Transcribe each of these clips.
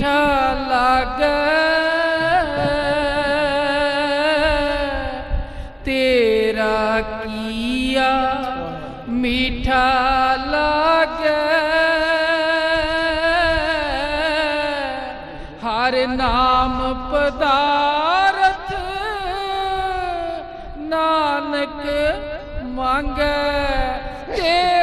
ਮੀਠਾ ਲਾਗੇ ਤੇਰਾ ਕੀਆ ਮੀਠਾ ਲਾਗੇ। ਹਰ ਨਾਮ ਪਦਾਰਥ ਨਾਨਕ ਮੰਗ। ਤੇਰਾ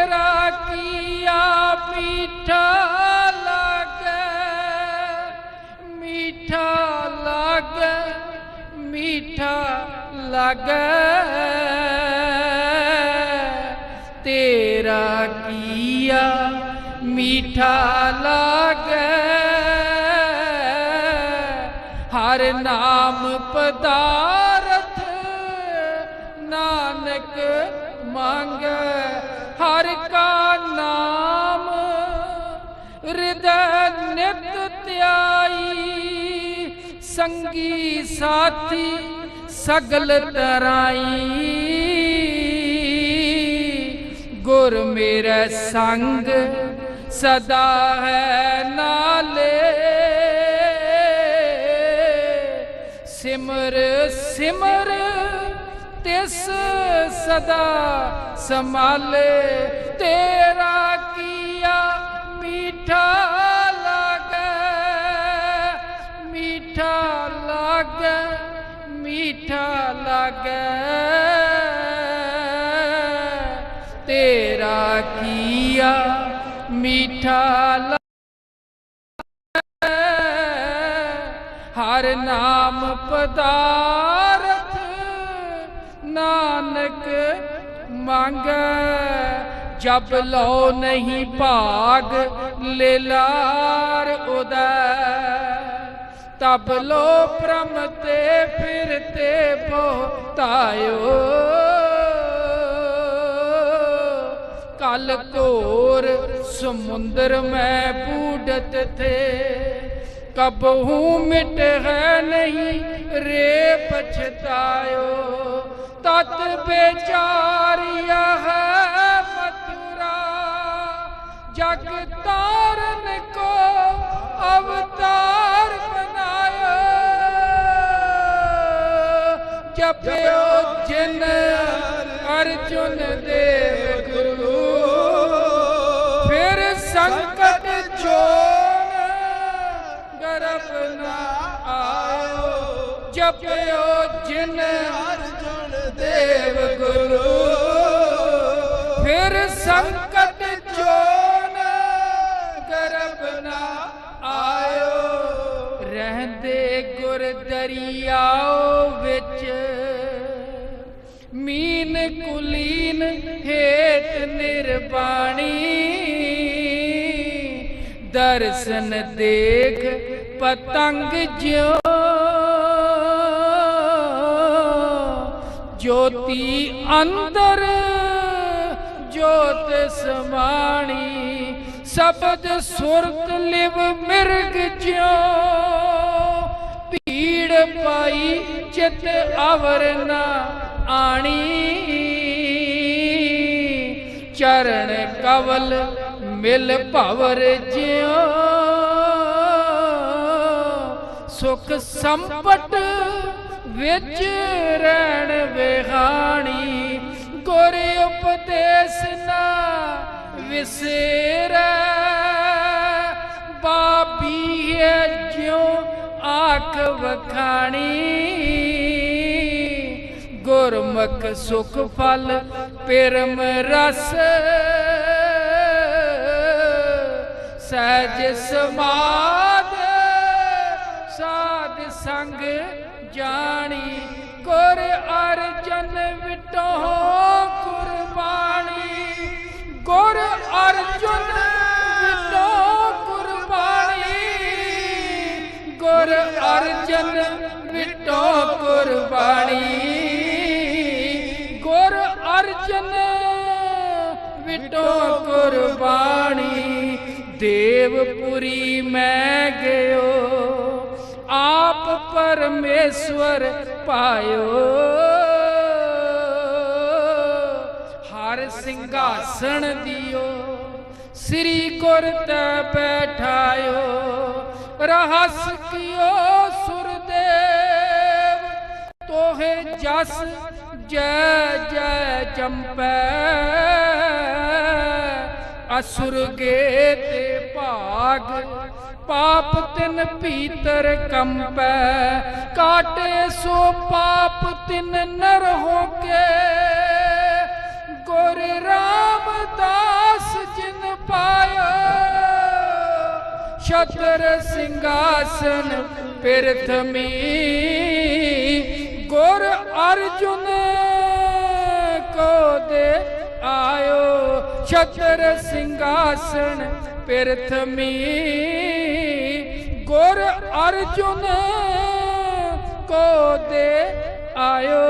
ਮੀਠਾ ਲਾਗੇ। ਤੇਰਾ ਕੀਆ ਮੀਠਾ ਲਾਗੇ। ਹਰ ਨਾਮ ਪਦਾਰਥ ਨਾਨਕ ਮੰਗੈ। ਹਰ ਕਾ ਨਾਮ ਸੰਗੀ ਸਾਥੀ ਸਗਲ ਤਰਾਈ। ਗੁਰ ਮੇਰੇ ਸੰਗ ਸਦਾ ਹੈ ਨਾਲੇ। ਸਿਮਰ ਸਿਮਰ ਤਿਸ ਸਦਾ ਸੰਭਾਲੇ। ਤੇਰਾ ਲਾਗੇ ਮੀਠਾ ਲਾਗੇ। ਤੇਰਾ ਕੀਆ ਮੀਠਾ ਲਾਗੇ। ਹਰ ਨਾਮ ਪਦਾਰਥ ਨਾਨਕ ਮੰਗ। ਜਬ ਲੋ ਨਹੀਂ ਭਾਗ, ਲੇਲਾਰ ਉਦੈ। ਤਬ ਲੋ ਪ੍ਰਮ ਤੇ ਫਿਰ ਤੇ ਬੋਤਾਇਓ ਕਲ ਘੋਰ ਸਮੁੰਦਰ ਮੈਂ ਬੂਡਤ ਥੇ। ਕਬਹੂ ਮਿਟ ਹੈ ਨਹੀਂ ਰੇ ਪਛਤਾਇਓ। ਤਤ ਬੇਚਾਰਿਆ ਹੈ ਮਥੁਰਾ। ਜਗ ਤਾਰਨ ਕੋ ਅਵਤਾਰ ਜਪਿਓ ਜਿਨ ਅਰਜੁਨ ਦੇਵ ਗੁਰੂ। ਫਿਰ ਸੰਕਟ ਚੋਨ ਗਰਭ ਨਾ ਆਇਓ। ਜਪਿਓ ਜਿਨ ਅਰਜੁਨ ਦੇਵ ਗੁਰੂ। ਫਿਰ ਸੰਕਟ ਗੁਰ ਦਰਿਆਓ ਵਿੱਚ ਮੀਨ ਕੁਲੀਨ ਹੇਤ ਨਿਰਬਾਣੀ। ਦਰਸ਼ਨ ਦੇਖ ਪਤੰਗ ਜਿਉ। ਜੋਤੀ ਅੰਦਰ, ਜੋਤ ਸਮਾਣੀ। ਸ਼ਬਦ ਸੁਰਤ ਲਿਵ ਮਿਰਗ ਜਿਉ। ਭੀੜ ਪਾਈ ਚਿਤ ਅਵਰ ਨਾ ਆਣੀ। ਚਰਨ ਕਵਲ ਮਿਲ ਭਵਰ ਜਿਉ। ਸੁਖ ਸੰਪਟ ਵਿੱਚ ਰਹਿਣ ਵਿਹਾਣੀ। ਗੁਰ ਉਪਦੇਸ਼ ਨਾ ਵਿਸਰੈ। ਬਾਬੀ ਹੈ ਜਿਉ ਆਖ ਵਖਾਣੀ। ਗੁਰਮੁਖ ਸੁਖ ਫਲ, ਪਰਮ ਰਸ। ਸਹਿਜ ਸਮਾਦ, ਸਾਧ ਸੰਗ ਜਾਣੀ। ਗੁਰ ਅਰਜਨ ਵਿਟੋ ਕੁਰਬਾਨੀ ਗੁਰ ਅਰਜਨ ਅਰਜਨ ਵਿਟੋ ਕੁਰਬਾਨੀ। ਗੁਰ ਅਰਜਨ ਵਿਟੋ ਕੁਰਬਾਨੀ। ਦੇਵਪੁਰੀ ਮੈਂ ਗਇਓ, ਆਪ ਪਰਮੇਸ਼ਵਰ ਪਾਇਓ। ਹਰ ਸਿੰਘਾਸਣ ਦਿਓ, ਸ੍ਰੀ ਗੁਰ ਤੈ ਬੈਠਾਇਓ। ਰਹਸ ਕੀਓ ਤੋਹੇ ਜਸ, ਜੈ ਜੈ ਚੰਪੈ। ਅਸੁਰ ਗੇ ਤੇ ਭਾਗ, ਪਾਪ ਤਿਨ ਭੀਤਰ ਕੰਪੈ। ਕਾਟੇ ਸੋ ਪਾਪ ਤਿਨ ਨਰ ਹੋ ਕੇ ਗੁਰ ਰਾਮਦਾਸ ਜਿਨ ਪਾਇਆ। ਛਤਰ ਸਿੰਘਾਸਨ ਪਿਰਥਮੀ ਗੁਰ ਅਰਜੁਨ ਕੋ ਦੇ ਆਇਓ। ਛਤਰ ਸਿੰਘਾਸਨ ਪ੍ਰਥਮੀ ਗੁਰ ਅਰਜੁਨ ਕੋ ਦੇ ਆਇਓ।